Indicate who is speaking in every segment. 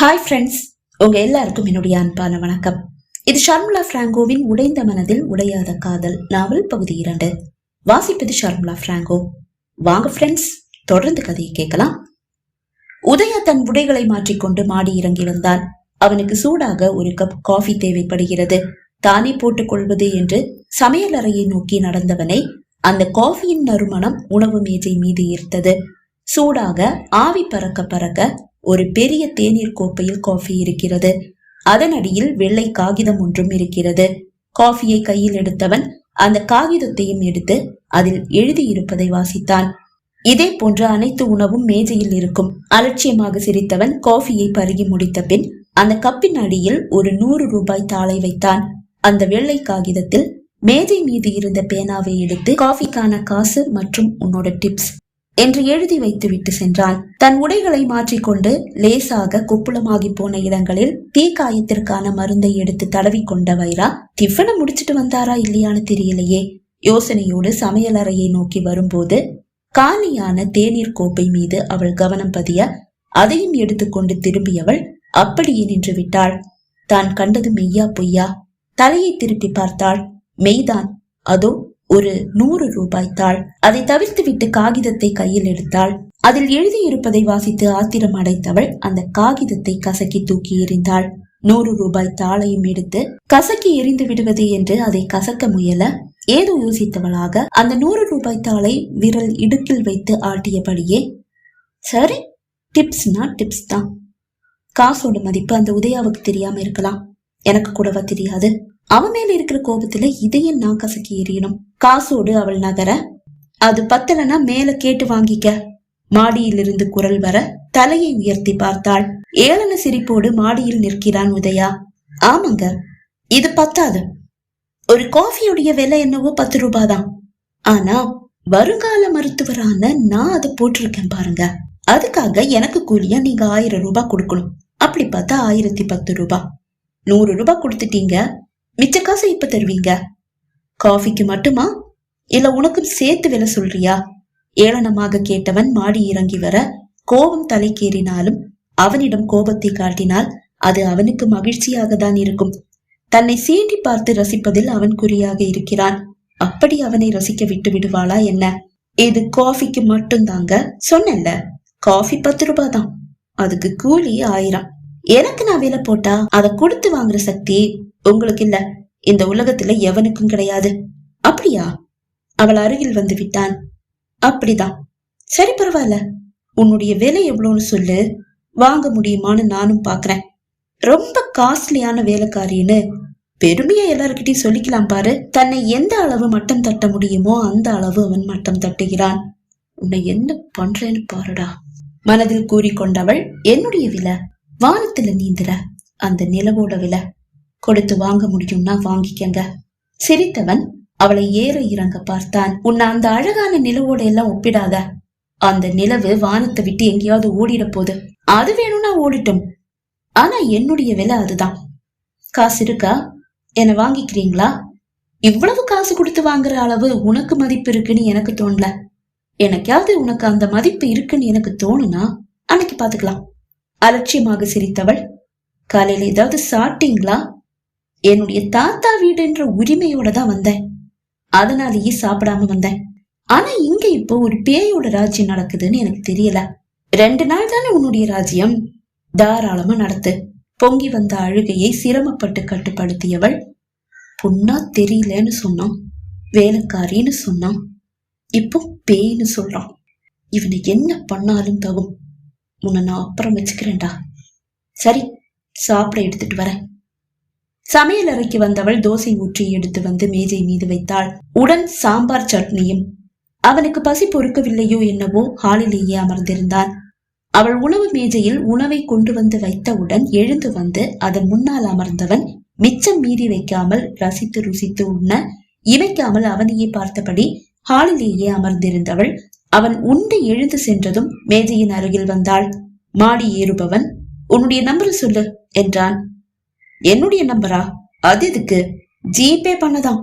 Speaker 1: Hi friends உங்க எல்லாருக்கும் என்னுடைய அன்பான வணக்கம். இது ஷர்முலா பிராங்கோவின் உடைந்த மனதில் உடையாத காதல் நாவல் பகுதி இரண்டு. வாசிப்பது ஷர்முலா பிராங்கோ. வாங்க ஃப்ரெண்ட்ஸ் தொடர்ந்து கதையை கேட்கலாம். உதயா தன் உடைகளை மாற்றிக்கொண்டு மாடி இறங்கி வந்தான் அவனுக்கு சூடாக ஒரு கப் காஃபி தேவைப்படுகிறது. தானே போட்டுக் கொள்வது என்று சமையல் அறையை நோக்கி நடந்தவனை அந்த காஃபியின் நறுமணம் உணவு மேஜை மீது ஈர்த்தது. சூடாக ஆவி பறக்க பறக்க ஒரு பெரிய தேநீர் கோப்பையில் காஃபி இருக்கிறது. அதன் அடியில் வெள்ளை காகிதம் ஒன்றும் இருக்கிறது. காஃபியை கையில் எடுத்தவன் அந்த காகிதத்தையும் எடுத்து அதில் எழுதியிருப்பதை வாசித்தான். இதே போன்ற அனைத்து உணவும் மேஜையில் இருக்கும். அலட்சியமாக சிரித்தவன் காஃபியை பருகி முடித்த பின் அந்த கப்பின் அடியில் ஒரு நூறு ரூபாய் தாளை வைத்தான். அந்த வெள்ளை காகிதத்தில் மேஜை மீது இருந்த பேனாவை எடுத்து காஃபிக்கான காசு மற்றும் உன்னோட டிப்ஸ் என்று எழுதி வைத்துவிட்டு சென்றான் தன் உடைகளை மாற்றிக்கொண்டு லேசாக குப்புளமாகி போன இடங்களில் தீக்காயத்திற்கான மருந்தை எடுத்து தடவி கொண்ட வைரா டிஃபனை முடிச்சிட்டு வந்தாரா இல்லையான்னு தெரியலையே. யோசனையோடு சமையலறையை நோக்கி வரும்போது காலியான தேநீர் கோப்பை மீது அவள் கவனம் பதிய அதையும் எடுத்துக்கொண்டு திரும்பியவள் அப்படியே நின்று விட்டாள். தான் கண்டது மெய்யா பொய்யா? தலையை திருப்பி பார்த்தாள். மெய்தான். அதோ ஒரு நூறு ரூபாய் தாள் அதை தவிர்த்துவிட்டு காகிதத்தை கையில் எடுத்தாள். அதில் எழுதியிருப்பதை வாசித்து ஆத்திரம் அடைத்தவள் அந்த காகிதத்தை கசக்கி தூக்கி எறிந்தாள். நூறு ரூபாய் தாளையும் எடுத்து கசக்கி எரிந்து விடுவது என்று அதை கசக்க முயல ஏதோ யோசித்தவளாக அந்த நூறு ரூபாய் தாளை விரல் இடுக்கில் வைத்து ஆட்டியபடியே சரி டிப்ஸ்னா டிப்ஸ் தான். காசோட மதிப்பு அந்த உதயாவுக்கு தெரியாம இருக்கலாம். எனக்கு கூடவா தெரியாது. அவன் மேல இருக்கிற கோபத்துல இதையும் நான் கசக்கி எறியணும். காசோடு அவள் நகர அது பத்தலனா மேல கேட்டு வாங்கிக்க. மாடியிலிருந்து குரல் வர தலையை உயர்த்தி பார்த்தாள். ஏளன சிரிப்போடு மாடியில் நிற்கிறான் உதயா. ஆமாங்க இது பத்தாது. ஒரு காஃபியுடைய விலை என்னவோ பத்து ரூபாய் தான் ஆனா வருங்கால மருத்துவரான நான் அதை போட்டிருக்கேன் பாருங்க. அதுக்காக எனக்கு கூலியா நீங்க ஆயிரம் ரூபாய் கொடுக்கணும். அப்படி பார்த்தா ஆயிரத்தி பத்து ரூபாய். நூறு ரூபாய் கொடுத்துட்டீங்க மிச்ச காசு இப்ப தருவீங்க? காஃபிக்கு மட்டுமா? இல்ல உனக்கும் சேர்த்து விலை சொல்றியா? ஏளனமாக கேட்டவன் மாடி இறங்கி வர கோபம் தலைக்கேறினாலும் அவனிடம் கோபத்தை காட்டினால் அது அவனுக்கு மகிழ்ச்சியாக தான் இருக்கும். தன்னை சீண்டி பார்த்து ரசிப்பதில் அவன் குறியாக இருக்கிறான். அப்படி அவனை ரசிக்க விட்டு விடுவாளா என்ன? இது காஃபிக்கு மட்டும்தாங்க சொன்னேன்ல காஃபி பத்து ரூபாய் தான் அதுக்கு கூலி ஆயிரம். எனக்கு நான் விலை போட்டா அதை கொடுத்து வாங்குற சக்தி உங்களுக்கு இல்ல. இந்த உலகத்துல எவனுக்கும் கிடையாது. அப்படியா? அவள் அருகில் வந்து விட்டான். அப்படிதான். சரி பரவாயில்ல. உன்னுடைய விலை எவ்வளவுன்னு சொல்லு. வாங்க முடியுமான்னு நானும் பாக்குறேன். ரொம்ப காஸ்ட்லியான வேலைக்காரின்னு பெருமையா எல்லார்கிட்டயும் சொல்லிக்கலாம் பாரு. தன்னை எந்த அளவு மட்டம் தட்ட முடியுமோ அந்த அளவு அவன் மட்டம் தட்டுகிறான். உன்னை என்ன பண்றேன்னு பாருடா. மனதில் கூறிக்கொண்டவள் என்னுடைய விலை? வானத்துல நீந்துற அந்த நிலவோட விலை கொடுத்து வாங்க முடியும்னா வாங்கிக்கங்க. சிரித்தவன் அவளை ஏற இறங்க பார்த்தான். உன்னை அந்த அழகான நிலவோட எல்லாம் ஒப்பிடாத. அந்த நிலவு வானத்தை விட்டு எங்கேயாவது ஓடிட போகுது அது வேணும்னா ஓடிட்டும். ஆனா என்னுடைய விலை அதுதான். காசு இருக்கா? என்ன வாங்கிக்கிறீங்களா? இவ்வளவு காசு கொடுத்து வாங்குற அளவு உனக்கு மதிப்பு இருக்குன்னு எனக்கு தோணல. எனக்காவது உனக்கு அந்த மதிப்பு இருக்குன்னு எனக்கு தோணுனா அன்னைக்கு பாத்துக்கலாம் அலட்சியமாக சிரித்தவள் காலையில ஏதாவது சாப்பிட்டீங்களா? என்னுடைய தாத்தா வீடுன்ற உரிமையோட தான் வந்தேன். அதனாலேயே சாப்பிடாம வந்தேன். ஆனா இங்க இப்போ ஒரு பேயோட ராஜ்யம் நடக்குதுன்னு எனக்கு தெரியல. ரெண்டு நாள் தானே உன்னுடைய ராஜ்யம்? தாராளமா நடத்து. பொங்கி வந்த அழுகையை சிரமப்பட்டு கட்டுப்படுத்தியவள் பொண்ணா தெரியலன்னு சொன்னான். வேலைக்காரின்னு சொன்னான். இப்போ பேய்னு சொல்றான். இவனை என்ன பண்ணாலும் தகும். உன்னை நான் அப்புறம் வச்சுக்கிறேன்டா. சரி சாப்பிட எடுத்துட்டு வரேன் சமையல் அறைக்கு வந்தவள் தோசை ஊற்றி எடுத்து வந்து மேஜை மீது வைத்தாள். உடன் சாம்பார் சட்னியும். அவனுக்கு பசி பொறுக்கவில்லையோ என்னவோ ஹாலிலேயே அமர்ந்திருந்தான். அவள் உணவு மேஜையில் உணவை கொண்டு வந்து வைத்தவுடன் எழுந்து வந்து அதன் முன்னால் அமர்ந்தவன் மிச்சம் மீறி வைக்காமல் ரசித்து ருசித்து உண்ண இமைக்காமல் அவனையே பார்த்தபடி ஹாலிலேயே அமர்ந்திருந்தவள் அவன் உண்டு எழுந்து சென்றதும் மேஜையின் அருகில் வந்தாள். மாடி ஏறுபவன் உன்னுடைய நம்பர் சொல்லு என்றான். என்னுடைய நம்பரா? அது இதுக்கு ஜிபே பண்ணதான்.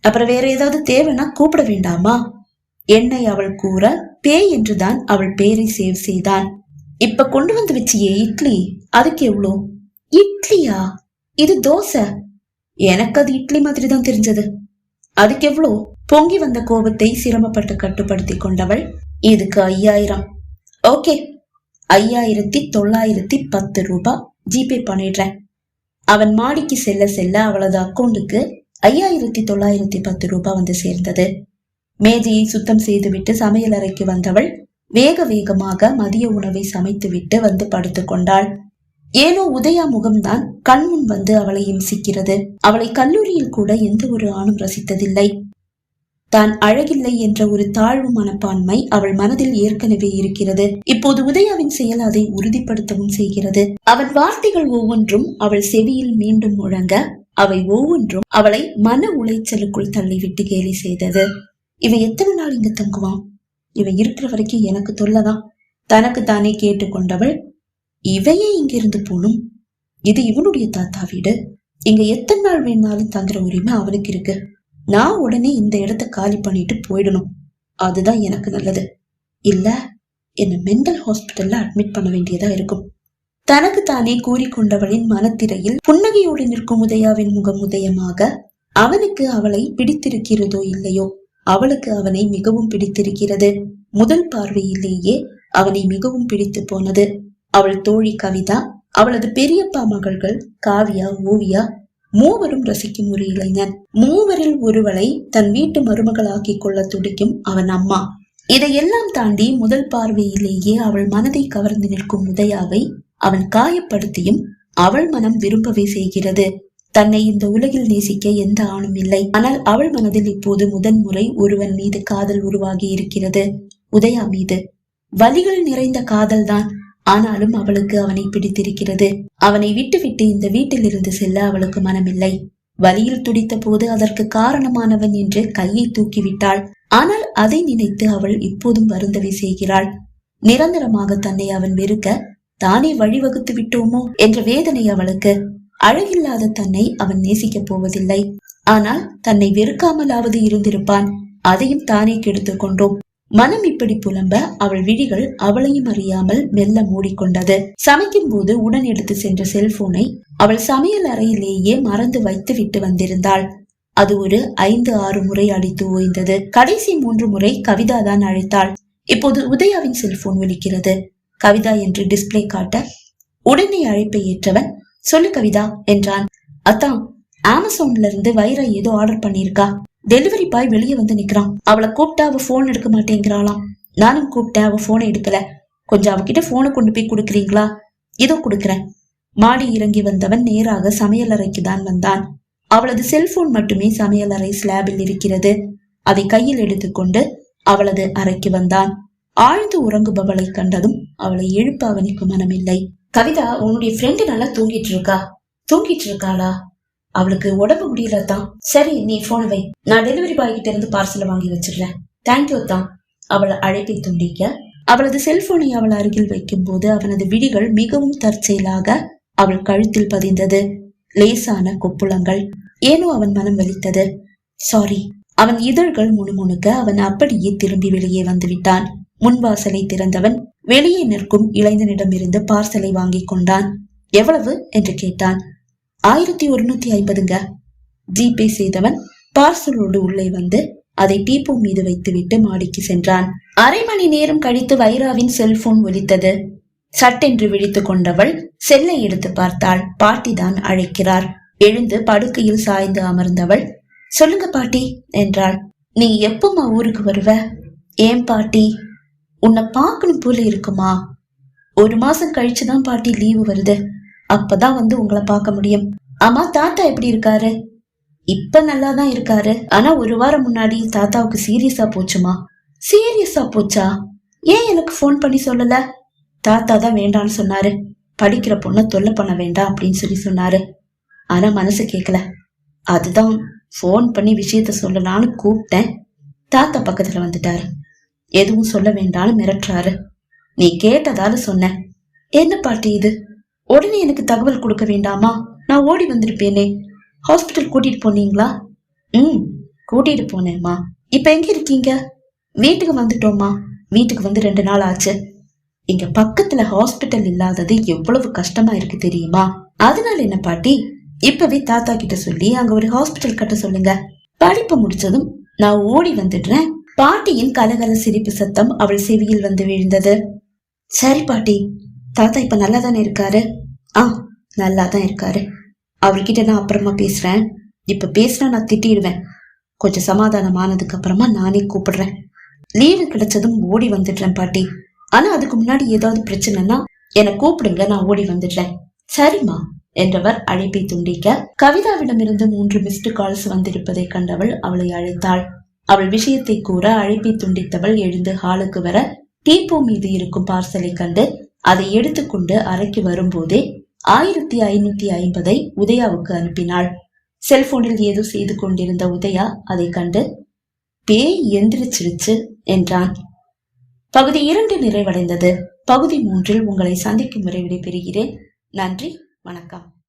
Speaker 1: அப்புறம் வேற ஏதாவது தேவைன்னா கூப்பிட வேண்டாமா? என்னை அவள் கூற பேய் என்றுதான் அவள் பேரை சேவ் செய்தான் இப்ப கொண்டு வந்து வச்சியே இட்லி. அதுக்கு எவ்வளோ இட்லியா? இது தோசை? எனக்கு அது இட்லி மாதிரி தான் தெரிஞ்சது. அதுக்கு எவ்வளோ பொங்கி வந்த கோபத்தை சிரமப்பட்டு கட்டுப்படுத்தி கொண்டவள் இதுக்கு ஐயாயிரம். ஓகே ஐயாயிரத்தி தொள்ளாயிரத்தி பத்து ரூபாய் ஜிபே பண்ணிடுறேன். அவன் மாடிக்கு செல்ல செல்ல அவளது அக்கௌண்ட்டுக்கு ஐயாயிரத்தி தொள்ளாயிரத்தி பத்து ரூபாய் வந்து சேர்ந்தது. மேஜையை சுத்தம் செய்துவிட்டு சமையல் அறைக்கு வந்தவள் வேக வேகமாக மதிய உணவை சமைத்துவிட்டு வந்து படுத்துக் கொண்டாள். ஏனோ உதயா முகம்தான் கண்முன் வந்து அவளை இம்சிக்கிறது. அவளை கல்லூரியில் கூட எந்த ஒரு ஆணும் ரசித்ததில்லை. தான் அழகில்லை என்ற ஒரு தாழ்வு மனப்பான்மை அவள் மனதில் ஏற்கனவே இருக்கிறது. இப்போது உதயாவின் செயல் அதை உறுதிப்படுத்தவும் செய்கிறது. அவன் வார்த்தைகள் ஒவ்வொன்றும் அவள் செவியில் மீண்டும் முழங்க அவை ஒவ்வொன்றும் அவளை மன உளைச்சலுக்குள் தள்ளிவிட்டு கேலி செய்தது. இவன் எத்தனை நாள் இங்கு தங்குவான்? இவன் இருக்கிற வரைக்கும் எனக்கு தொல்லதான். தனக்கு தானே கேட்டுக்கொண்டவள் இவையே இங்கிருந்து போனும் இது இவனுடைய தாத்தா வீடு. இங்க எத்தனை நாள் வேணாலும் தங்குற உரிமை அவனுக்கு இருக்கு. நான் உடனே இந்த இடத்த காலி பண்ணிட்டு போயிடணும். அதுதான் எனக்கு நல்லது. இல்ல என்ன மென்டல் ஹாஸ்பிட்டல்ல அட்மிட் பண்ண வேண்டியதா இருக்கும். தனக்கு தானே கூறிக்கொண்டவளின் மனத்திரையில் புன்னகையோடு நிற்கும் உதயாவின் முகம் உதயமாக அவனுக்கு அவளை பிடித்திருக்கிறதோ இல்லையோ? அவளுக்கு அவனை மிகவும் பிடித்திருக்கிறது. முதல் பார்வையிலேயே அவனை மிகவும் பிடித்து போனது. அவள் தோழி கவிதா அவளது பெரியப்பா மகள்கள் காவியா ஓவியா மூவரும் ரசிக்கும் ஒரு இளைஞன். மூவரில் ஒருவளை தன் வீட்டு மருமகளாக்கிக் கொள்ள துடிக்கும் அவன் அம்மா. இதையெல்லாம் தாண்டி முதல் பார்வையிலேயே அவள் மனதை கவர்ந்து நிற்கும் உதயாவை அவன் காயப்படுத்தியும் அவள் மனம் விரும்பவே செய்கிறது. தன்னை இந்த உலகில் நேசிக்க எந்த ஆணும் இல்லை. ஆனால் அவள் மனதில் இப்போது முதன்முறை ஒருவன் மீது காதல் உருவாகி இருக்கிறது. உதயா மீது. வலிகள் நிறைந்த காதல்தான் ஆனாலும் அவளுக்கு அவனை பிடித்திருக்கிறது. அவனை விட்டுவிட்டு இந்த வீட்டிலிருந்து செல்ல அவளுக்கு மனமில்லை. வலியில் துடித்த போது அதற்கு காரணமானவன் என்று கையை தூக்கிவிட்டாள். ஆனால் அதை நினைத்து அவள் இப்போதும் வருந்தவை செய்கிறாள். நிரந்தரமாக தன்னை அவன் வெறுக்க தானே வழிவகுத்து விட்டோமோ? என்ற வேதனை அவளுக்கு. அழகில்லாத தன்னை அவன் நேசிக்கப் போவதில்லை. ஆனால் தன்னை வெறுக்காமலாவது இருந்திருப்பான். அதையும் தானே கெடுத்துக் கொண்டோம். மனம் இப்படி புலம்ப அவள் விழிகள் அவளையும் அறியாமல் மெல்ல மூடிக்கொண்டது. சமைக்கும் போது உடன் எடுத்து சென்ற செல்போனை அவள் சமையல் அறையிலேயே மறந்து வைத்து விட்டு வந்திருந்தாள். அது ஒரு ஐந்து ஆறு முறை அடித்து ஓய்ந்தது. கடைசி மூன்று முறை கவிதா தான் அழைத்தாள். இப்போது உதயாவின் செல்போன் ஒலிக்கிறது கவிதா என்று டிஸ்பிளே காட்ட உடனே அழைப்பை ஏற்றவன் சொல்லு கவிதா என்றான். அத்தான் அமேசான்ல இருந்து வைரா ஏதோ ஆர்டர் பண்ணிருக்கா டெலிவரி பாய் வெளியே வந்து நிக்கிறான். அவளை கூப்பிட்டா அவ போன் எடுக்க மாட்டேங்கிறாளாம். நானும் கூப்பிட்டேன் அவ போனை எடுக்கல. கொஞ்சம் அவகிட்ட போனை கொண்டு போய் கொடுக்குறீங்களா? இதோ கொடுக்குறேன். மாடி இறங்கி வந்தவன் நேராக சமையலறைக்கு தான் வந்தான். அவளது செல்போன் மட்டுமே சமையலறை ஸ்லாபில் இருக்கிறது. அதை கையில் எடுத்துக்கொண்டு அவளது அறைக்கு வந்தான். ஆழ்ந்து உறங்குபவளை கண்டதும் அவளை எழுப்ப அவனுக்கு மனமில்லை. கவிதா உன்னுடைய ஃப்ரெண்டு நல்லா தூங்கிட்டு இருக்கா? தூங்கிட்டு இருக்காளா? அவளுக்கு உடம்பு முடியலதான் சரி நீ போன வை. நான் டெலிவரி பாய் கிட்ட இருந்து பார்சலை வாங்கி வச்சிடுறேன். தேங்க்யூ தான் அவள் அழைப்பை துண்டிக்க அவளது செல்போனை அவள் அருகில் வைக்கும் போது அவனது விழிகள் மிகவும் தற்செயலாக அவள் கழுத்தில் பதிந்தது. லேசான கொப்புளங்கள். ஏனோ அவன் மனம் வலித்தது. சாரி அவன் இதழ்கள் முணுமுணுக்க அவன் அப்படியே திரும்பி வெளியே வந்து விட்டான் முன்வாசலை திறந்தவன் வெளியே நிற்கும் இளைஞனிடமிருந்து பார்சலை வாங்கிக் கொண்டான். எவ்வளவு? என்று கேட்டான். ஆயிரத்தி ஒருநூத்தி ஐம்பதுங்க. ஜிபே செய்தவன் பார்சலோடு உள்ளே வந்து அதை டீப்போ மீது வைத்துவிட்டு மாடிக்கு சென்றான். அரை மணி நேரம் கழித்து வைராவின் செல்போன் ஒலித்தது. சட்டென்று விழித்துக் கொண்டவள் செல்லை எடுத்து பார்த்தாள். பாட்டி தான் அழைக்கிறார். எழுந்து படுக்கையில் சாய்ந்து அமர்ந்தவள் சொல்லுங்க பாட்டி என்றாள். நீ எப்பமா ஊருக்கு வருவ? ஏன் பாட்டி உன்னை பார்க்கணும் போல இருக்குமா. ஒரு மாசம் கழிச்சுதான் பாட்டி லீவு வருது. அப்பதான் வந்து உங்களை பார்க்க முடியும். ஆமா தாத்தா எப்படி இருக்காரு? இப்ப நல்லா தான் இருக்காரு. ஆனா ஒரு வாரம் முன்னாடி தாத்தாவுக்கு சீரியஸா போச்சுமா? சீரியஸா போச்சா? ஏன் எனக்கு ஃபோன் பண்ணி சொல்லல? தாத்தா தான் வேண்டான்னு சொன்னாரு. படிக்கிற பொண்ணை தொல்லை பண்ண வேண்டாம் அப்படின்னு சொல்லி சொன்னாரு. ஆனா மனசு கேட்கல அதுதான் ஃபோன் பண்ணி விஷயத்த சொல்லலான்னு கூப்பிட்டேன். தாத்தா பக்கத்துல வந்துட்டாரு. எதுவும் சொல்ல வேண்டாம்னு மிரட்டுறாரு. நீ கேட்டதால சொன்ன என்ன பாட்டி இது? உடனே எனக்கு தகவல் கொடுக்க வேண்டாமா? நான் ஓடி வந்திருப்பேனே. ஹாஸ்பிட்டல் கூட்டிட்டு போனீங்களா? ம் கூட்டிட்டு போனேம்மா. இப்ப எங்க இருக்கீங்க? வீட்டுக்கு வந்துட்டோம்மா. வீட்டுக்கு வந்து ரெண்டு நாள் ஆச்சு. இங்க பக்கத்துல ஹாஸ்பிட்டல் இல்லாதது எவ்வளவு கஷ்டமா இருக்கு தெரியுமா? அதனால என்ன பாட்டி? இப்பவே தாத்தா கிட்ட சொல்லி அங்க ஒரு ஹாஸ்பிட்டல் கட்ட சொல்லுங்க. படிப்பு முடிச்சதும் நான் ஓடி வந்துடுறேன். பாட்டியின் கலகல சிரிப்பு சத்தம் அவள் செவியில் வந்து விழுந்தது. சரி பாட்டி தாத்தா இப்ப நல்லா தானே இருக்காரு? ஆ நல்லா தான் இருக்காரு. அவர்கிட்ட நான் அப்புறமா பேசுறேன். இப்ப பேசினா நான் திட்டிடுவேன். கொஞ்சம் சமாதானம் ஆனதுக்கு அப்புறமா நானே கூப்பிடுறேன். லீவு கிடைச்சதும் ஓடி வந்துடுறேன் பாட்டி. ஆனா அதுக்கு முன்னாடி ஏதாவது பிரச்சனைனா என்னை கூப்பிடுங்க நான் ஓடி வந்துடுறேன். சரிம்மா என்றவர் அழைப்பை துண்டிக்க கவிதாவிடமிருந்து மூன்று மிஸ்டு கால்ஸ் வந்திருப்பதை கண்டவள் அவளை அழைத்தாள். அவள் விஷயத்தை கூற அழைப்பை துண்டித்தவள் எழுந்து ஹாலுக்கு வர டீப்போ மீது இருக்கும் பார்சலை கண்டு அதை எடுத்துக்கொண்டு அறைக்கு வரும்போதே ஆயிரத்தி ஐநூத்தி ஐம்பதை உதயாவுக்கு அனுப்பினாள். செல்போனில் ஏதோ செய்து கொண்டிருந்த உதயா அதை கண்டு பேய் எந்திரிச்சிருச்சு என்றான். பகுதி இரண்டு நிறைவடைந்தது. பகுதி மூன்றில் உங்களை சந்திக்கும் வரை விடைபெறுகிறேன். நன்றி வணக்கம்.